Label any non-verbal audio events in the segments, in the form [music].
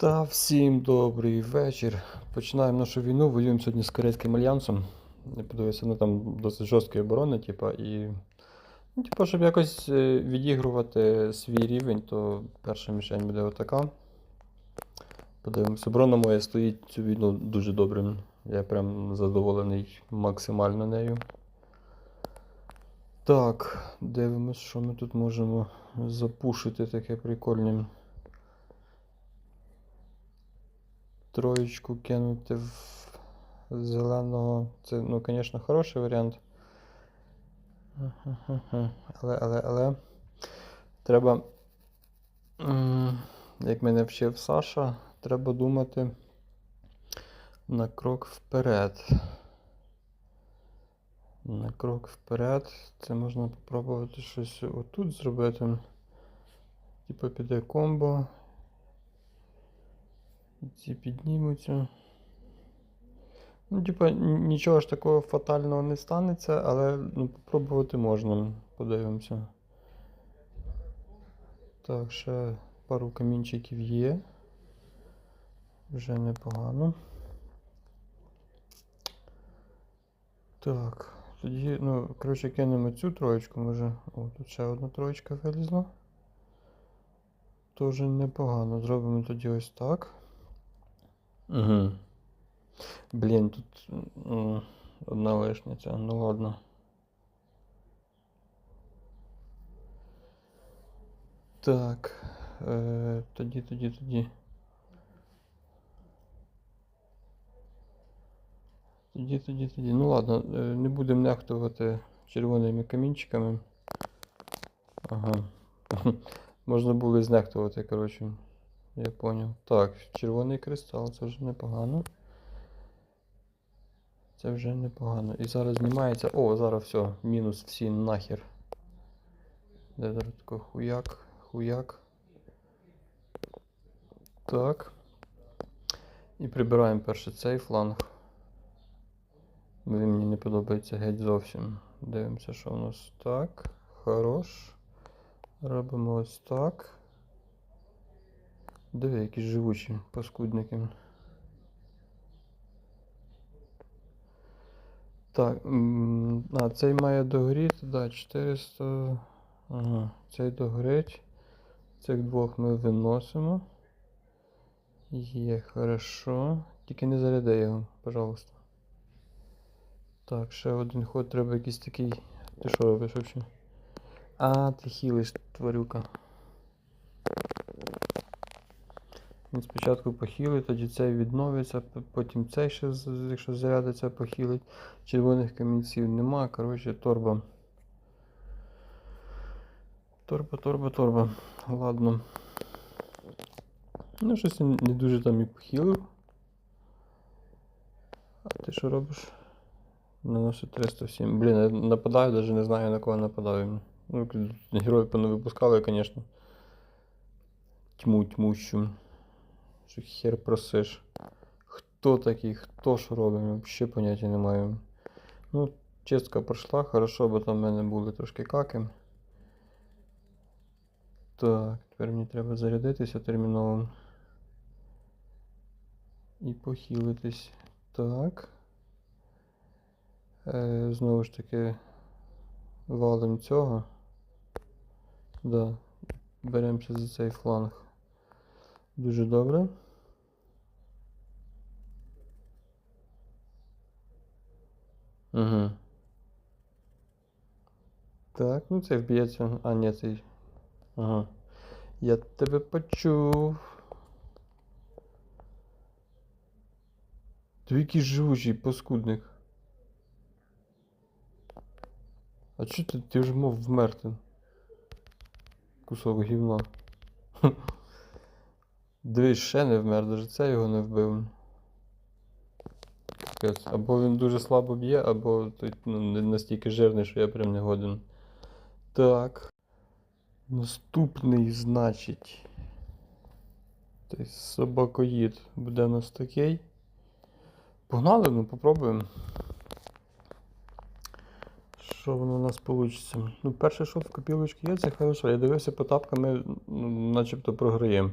Та всім добрий вечір. Починаємо нашу війну. Воюємо сьогодні з Корейським альянсом. Я подивився, ну там досить жорсткі оборони, типа, і. Ну, типа, щоб якось е, відігрувати свій рівень, то перша мішень буде отака. Подивимось. Оборона моя стоїть цю війну дуже добре. Я прям задоволений максимально нею. Так, дивимось, що ми тут можемо запушити таке прикольне. Троєчку кинути в зеленого. Це, ну, звісно, хороший варіант. Але, але, але. Треба. Як мене вчив Саша, треба думати на крок вперед. На крок вперед. Це можна попробувати щось отут зробити. Типу піде комбо. Ці піднімуться. Ну, типа, нічого ж такого фатального не станеться, але ну, попробувати можна. Подивимося. Так, ще пару камінчиків є. Вже непогано. Так, тоді, ну, коротше, кинемо цю троєчку, може. О, тут ще одна троєчка вилізла. Тоже непогано. Зробимо тоді ось так. Угу. Блін, тут одна лишниця. Ну ладно. Так. Е, тоді, тоді, тоді. Тоді, тоді, тоді. Ну ладно, е, не будемо нехтувати червоними камінчиками. Ага. [laughs] Можна було і знехтувати, коротше. Я поняв. Так, червоний кристал, це вже непогано. Це вже непогано. І зараз знімається. О, зараз все, мінус всі нахер. Де зараз тако хуяк, хуяк. Так. І прибираємо перше цей фланг. Він мені не подобається геть зовсім. Дивимося, що у нас так. Хорош. Робимо ось так. Диви, які живучі паскудники. Так, а цей має догоріти, да, 400. Ага, цей догорить. Цих двох ми виносимо. Є, хорошо. Тільки не заряди його, пожалуйста. Так, ще один ход треба якийсь такий. Ти що робиш взагалі? А, ти хілиш, тварюка. Він спочатку похилить, тоді цей відновиться, потім цей ще, якщо зарядиться, похилить. Червоних камінців нема. Коротше, торба. Торба, торба, торба. Ладно. Ну, щось не дуже там і похилив. А ти що робиш? Наносить 307. Блін, нападаю, навіть не знаю на кого нападаю. Ну, герої понавипускали, звісно. Тьму тьмущу. Що хер просиш. Хто такий, хто що робить, взагалі поняття не маю. Ну, чистка пройшла, хорошо, бо там в мене були трошки каки. Так, тепер мені треба зарядитися терміново. І похилитись. Так. Е, знову ж таки, валим цього. Да. Беремося за цей фланг. Дуже добре. Угу. Так, ну це вб'ється. А, ні, цей. Ага. Я тебе почув. Ти який живучий паскудник. А чо ти, ти вже мов вмерти? Кусок гівна. Дивись, ще не вмер, даже це його не вбив. Або він дуже слабо б'є, або ну, настільки жирний, що я прям не годен. Так. Наступний, значить. Той собакоїд буде у нас такий. Погнали, ну попробуємо. Що воно у нас вийде? Ну, перший шот в копілочки є, це хорошо. Я дивився по тапкам, ми ну, начебто програємо.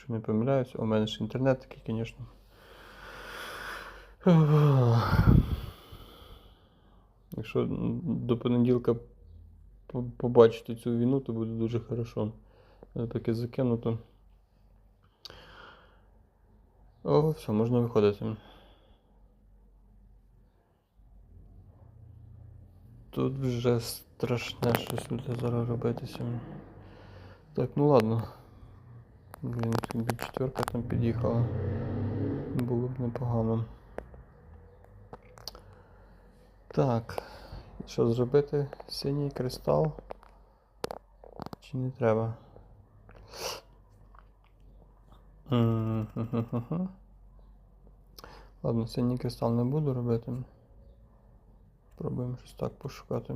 Якщо не помиляюсь, у мене ж інтернет такий, звісно. Якщо до понеділка побачити цю війну, то буде дуже хорошо. Таке закинуто. О, все, можна виходити. Тут вже страшне щось буде зараз робитися. Так, ну ладно. Блін, тобі четверка там під'їхала. Було б непогано. Так. Що зробити? Синій кристал? Чи не треба? Ладно, синій кристал не буду робити. Пробуємо щось так пошукати.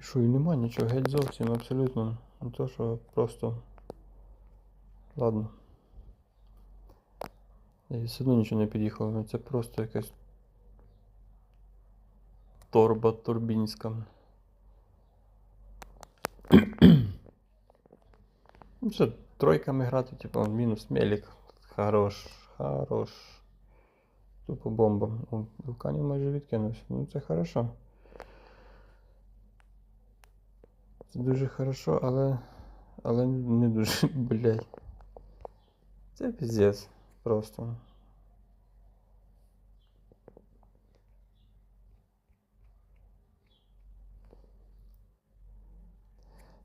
Що, і нема нічого, геть зовсім, абсолютно. Не то, що просто. Ладно. І все одно нічого не під'їхало. ну Це просто якась торба турбінська. Ну що, тройками грати, типу, мінус мелік. Хорош, хорош. Тупо бомба. О, вулканів майже відкинувся. Ну це хорошо. Це дуже хорошо, але. Але не дуже, [laughs] блядь. Це піздець. Просто.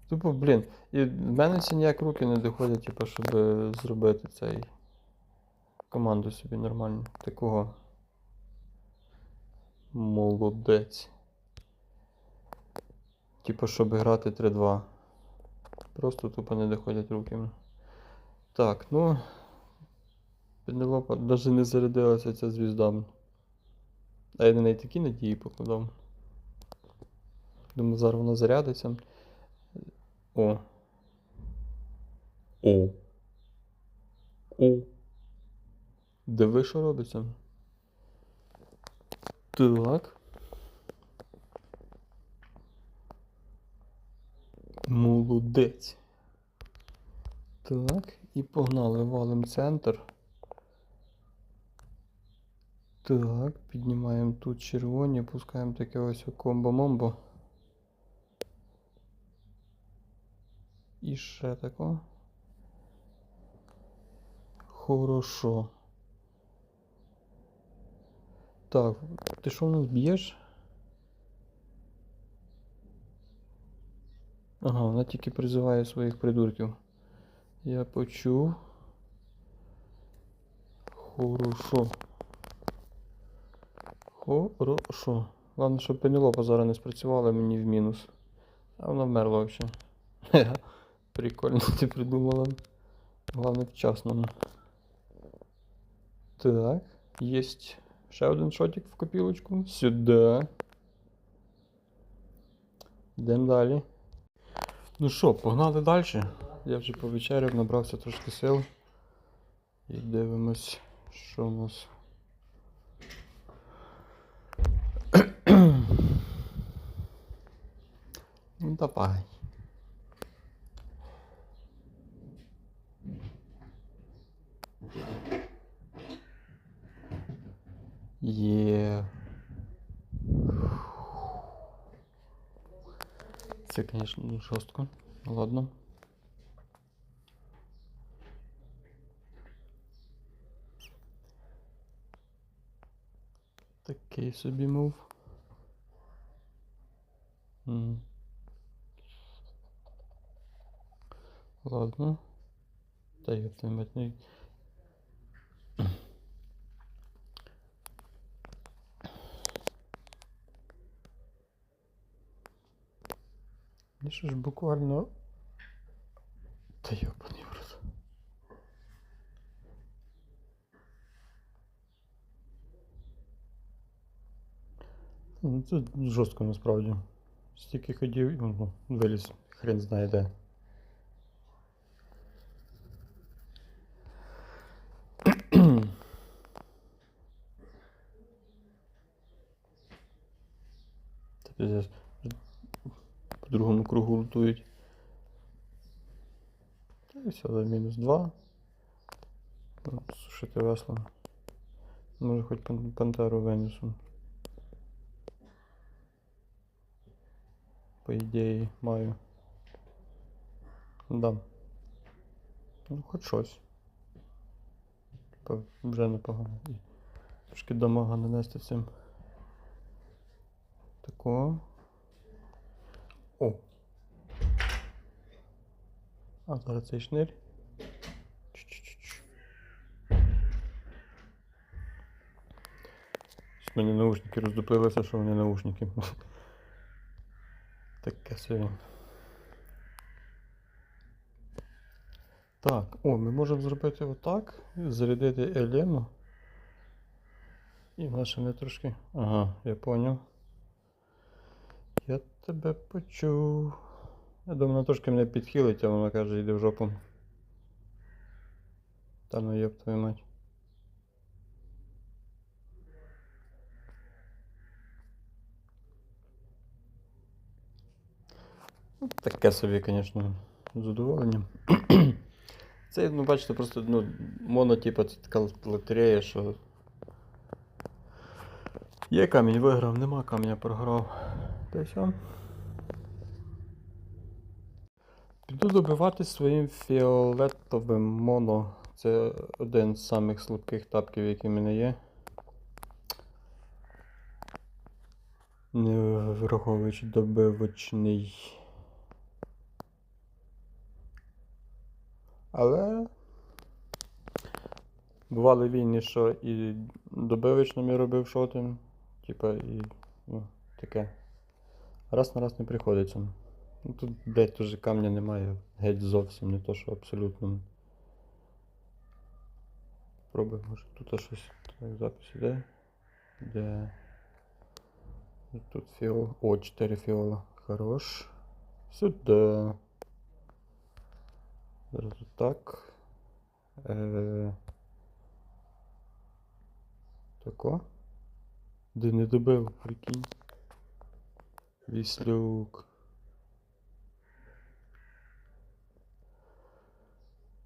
Тупо, блін. І в мене це ніяк руки не доходять, типу, щоб зробити цей команду собі нормально. Такого. Молодець. Типу, щоб грати 3-2. Просто тупо не доходять руки. Так, ну. Пенелопа навіть не зарядилася ця звізда. А я на неї такі надії покладав. Думаю, зараз вона зарядиться. О. О. О. Диви, що робиться. Так. Молодець. Так, і погнали, валим центр. Так, піднімаємо тут червоні, пускаємо таке ось комбо-момбо. І ще тако. Хорошо. Так, ти що в нас б'єш? Ага, вона тільки призиває своїх придурків. Я почув. Хорошо. Хорошо. Ладно, щоб Пенелопа зараз не спрацювала мені в мінус. А вона вмерла взагалі. [laughs] Прикольно ти придумала. Главное вчасно. Так, есть ще один шотик в копілочку. Сюди. Йдемо далі. Ну що, погнали далі. Я вже повечеряв, набрався трошки сил. І дивимось, що у нас. [clears throat] Ну давай. Є. Це, звісно, жорстко. Ладно. Такий собі мов. М. Ладно. Та я не що ж, буквально. Та йобаний в рот. Ну, це жорстко насправді. Стільки ходів, ну, виліз, хрен знає де. [clears throat] Та пиздец. Другому кругу лутують. І за мінус 2. Сушити весло. Може хоч пан- пантеру винесу. По ідеї маю. Да. Ну, хоч щось. Типа, вже непогано. Трошки дамага нанести цим. Тако. О. А зараз цей в мене наушники роздуплилися, що вони наушники. [laughs] Таке собі. Так, о, ми можемо зробити отак, зарядити Елену. І вона ще не трошки. Ага, я поняв. Тебе почув. Я думаю, вона трошки мене підхилить, а вона каже, йди в жопу. Та ну йоп твою мать. Ну, Таке собі, звісно, з задоволенням. [clears throat] Це, ну, бачите, просто ну, моно, типу, це така лотерея, що. Є камінь виграв, нема каменя програв. Все. Піду добиватись своїм фіолетовим моно. Це один з самих слабких тапків, які в мене є. Не враховуючи добивочний. Але бували війни, що і добивочним я робив шотим. Типа і ну, таке. Раз на раз не приходиться. Ну тут, блядь, теж камня немає. Геть зовсім не то, що абсолютно. Пробуй, може тут щось. Так, запис іде. Де. Тут фіол. О, 4 фіола. Хорош. Сюди. Зараз так. Е... Тако. Де не добив, прикинь. Віслюк.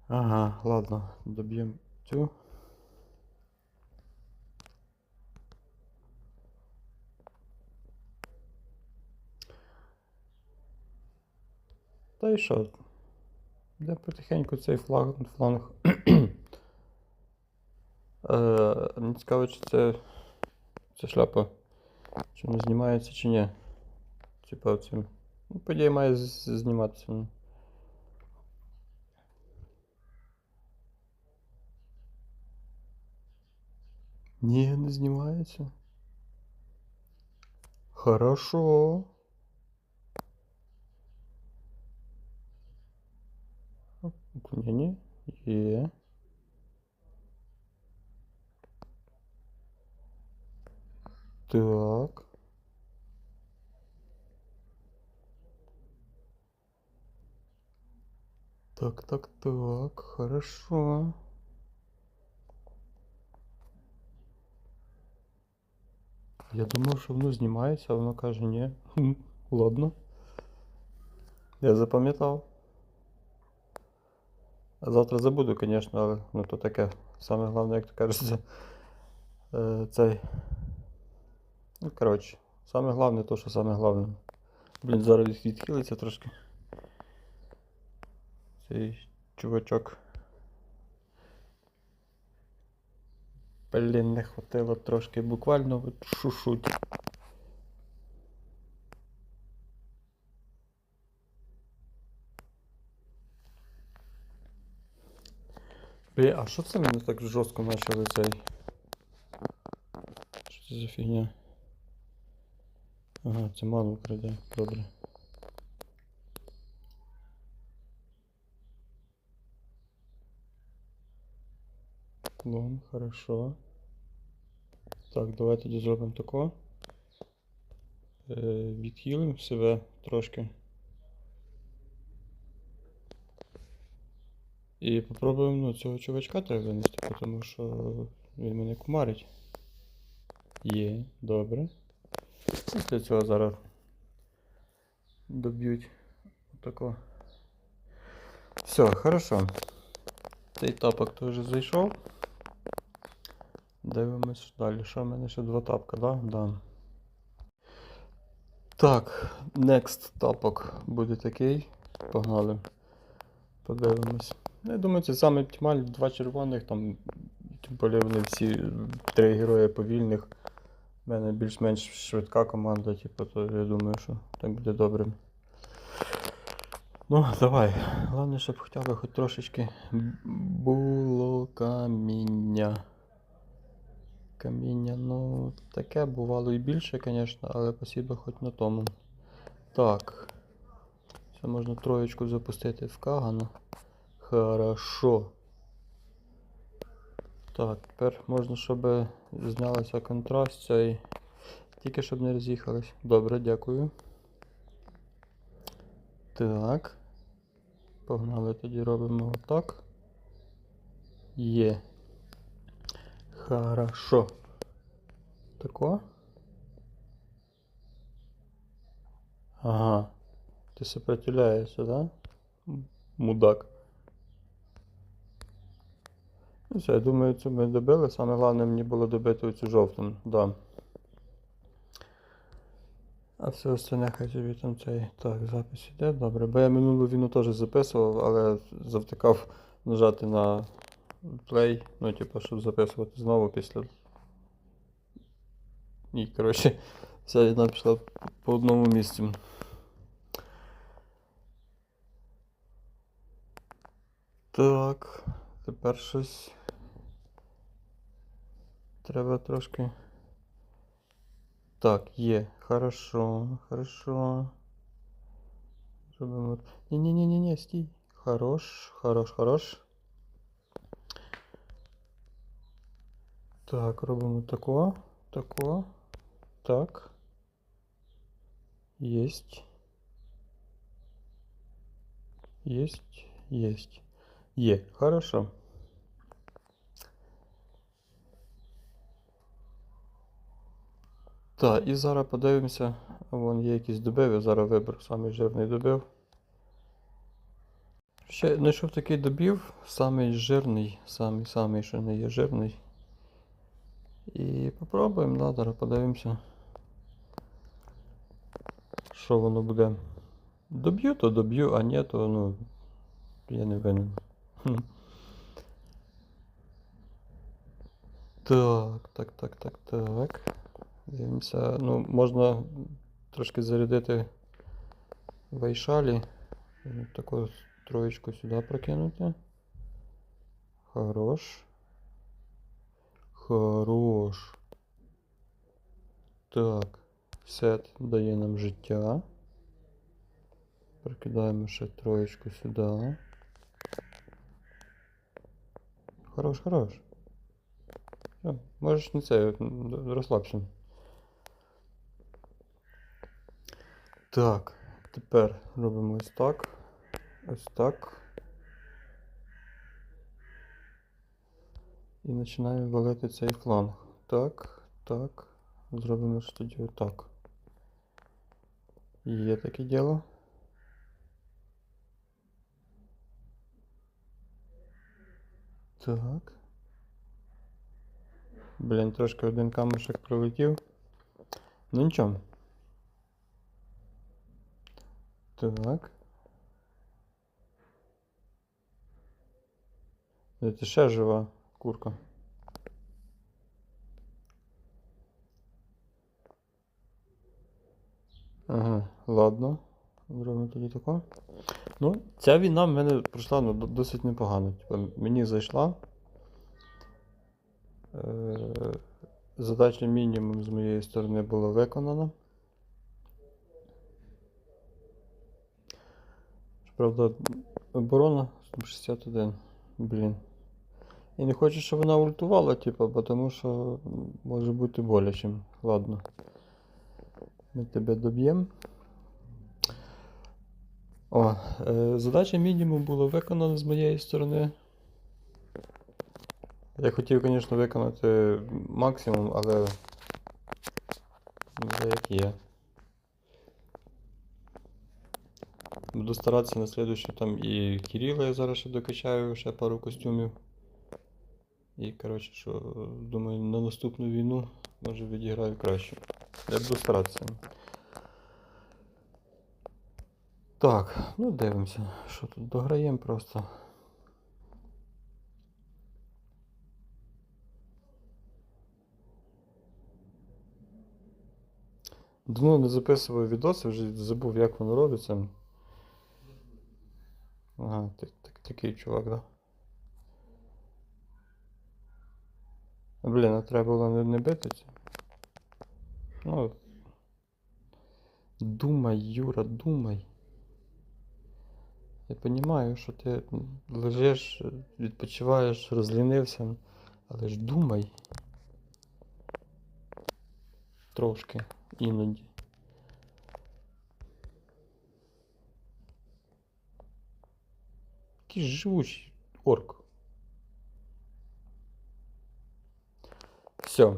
Ага, ладно, доб'ємо цю. Та й що? Де потихеньку цей флаг, фланг. [clears throat] мені цікаво, чи це, це шляпа. Чи вона знімається, чи ні. Типа цим. Ну, по ідеї має з- зніматися. ну. Ні, не знімається. Хорошо. Уклонение. Є. Так. Так, так, так, хорошо. Я думав, що воно знімається, а воно каже, ні. Ладно. Я запам'ятав. Завтра забуду, звісно, але ну то таке. Саме головне, як то кажеться. Е, цей. Ну, коротше, саме головне то, що саме головне. Блін, зараз відхилиться трошки. Цей чувачок. Блін, не хватило трошки буквально шушуть. Блін, а що це мене так жорстко почали цей? Що це за фігня? Ага, це ману краде, добре. Вон, хорошо. Так, давай тоді зробимо тако. Е, відхилимо себе трошки. І попробуємо ну, цього чувачка треба винести, тому що він мене кумарить. Є, добре. Після цього зараз доб'ють. Отако. Все, хорошо. Цей тапок теж зайшов. Дивимось далі. Що в мене ще два тапка, да? Да. Так, next тапок буде такий. Погнали. Подивимось. Ну, я думаю, це саме оптимальні два червоних, там, тим більше вони всі три герої повільних. У мене більш-менш швидка команда, типу, то я думаю, що так буде добре. Ну, давай. Головне, щоб хоча б хоч трошечки було каміння. Каміння, ну, таке бувало і більше, звісно, але спасибо хоч на тому. Так. Це можна троєчку запустити в Кагана. Хорошо. Так, тепер можна, щоб знялася контраст цей. Тільки щоб не роз'їхались. Добре, дякую. Так. Погнали тоді робимо отак. Є. Хорошо. Тако. Ага. Ти сопротивляєшся, да? Мудак. Ну все, я думаю, це ми добили. Саме головне мені було добити оцю жовту. Да. А все остальне хай собі там цей. Так, запис іде, добре. Бо я минулу війну теж записував, але завтикав нажати на play, ну, типу, щоб записувати знову після. І, коротше, [laughs] вся війна пішла по одному місці. Так, тепер щось. Треба трошки. Так, є. Хорошо, хорошо. Робимо. Ні-ні-ні-ні, стій. Хорош, хорош, хорош. Так, робимо тако, тако. Так. Есть. Есть, есть. Є, хорошо. Так, і зараз подивимося. Вон є якийсь добив, я зараз виберу самий жирний добив. Ще знайшов такий добів, самий жирний, самий самий, що не є жирний. І попробуємо, да, зараз подивимося. Що воно буде. Доб'ю, то доб'ю, а ні, то ну. Я не винен. Так, так, так, так, так. Дивимося. Ну, можна трошки зарядити вайшалі. Таку троєчку сюди прокинути. Хорош. Хорош. Так. Сет дає нам життя. Прикидаємо ще троєчку сюди. Хорош, хорош. Все, можеш не це, розслабся. Так, тепер робимо ось так. Ось так. І починаємо валити цей фланг. Так, так. Зробимо ж отак. Є таке діло. Так. Блін, трошки один камушек пролетів. Ну нічого. Так. Це ще жива курка. Ага, ладно. Зробимо тоді тако. Ну, ця війна в мене пройшла ну, досить непогано. Типа, мені зайшла. Е, Задача мінімум з моєї сторони була виконана. Правда, оборона 61. Блін. І не хочу, щоб вона ультувала, типа, бо тому що може бути боляче. Ладно. Ми тебе доб'ємо. О, е, задача мінімум була виконана з моєї сторони. Я хотів, звісно, виконати максимум, але вже як є. Буду старатися на слідуючу там і Кирила я зараз ще докачаю, ще пару костюмів. І, коротше, що, думаю, на наступну війну може відіграю краще. Я буду старатися. Так, ну дивимося, що тут дограємо просто. Давно не записував відоси, вже забув, як воно робиться. Ага, такий чувак, да? Блін, а треба було не, не бити це. Ну. Думай, Юра, думай. Я розумію, що ти лежиш, відпочиваєш, розлінився, але ж думай. Трошки, іноді. Який живучий орк. Все.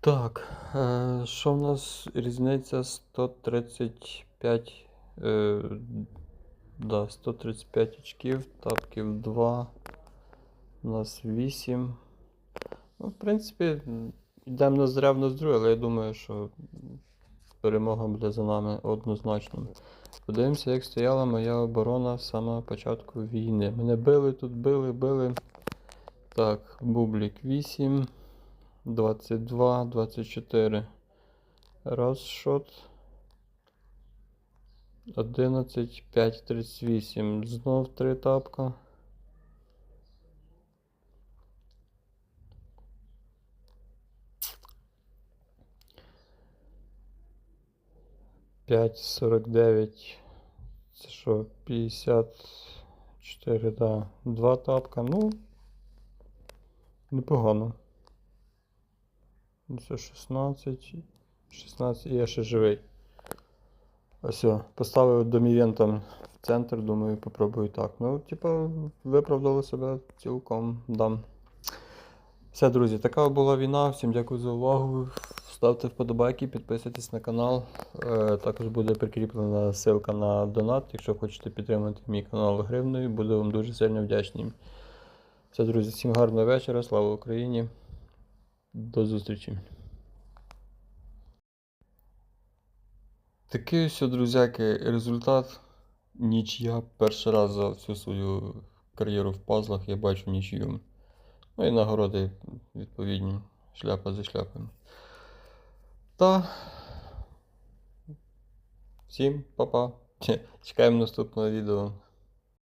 Так, е, що в нас різниця 135. Е, да, 135 очків, тапків 2. У нас 8. Ну, в принципі, йдемо на зря в ноздрю, але я думаю, що перемога буде за нами однозначно. Подивимося, як стояла моя оборона з самого початку війни. Мене били тут, били, били. Так, бублік 8, 22, 24. Раз шот. 11, 5, 38. Знов три тапка. П'ять сорок дев'ять. Це що, 54, да. Два тапка. Ну. Непогано. Ну, Це 16. 16 і я ще живий. Ось, поставив домівентом в центр, думаю, попробую так. Ну, типа, виправдало себе цілком дам. Все, друзі, така була війна. Всім дякую за увагу. Ставте вподобайки, підписуйтесь на канал. Е, також буде прикріплена ссылка на донат. Якщо хочете підтримати мій канал гривною, буду вам дуже сильно вдячний. Все, друзі, всім гарного вечора, слава Україні. До зустрічі. Такий ось, друзяки, результат. Нічия. Перший раз за всю свою кар'єру в пазлах я бачу нічию. Ну і нагороди відповідні. Шляпа за шляпою. Та. Всім па-па. Чекаємо наступного відео.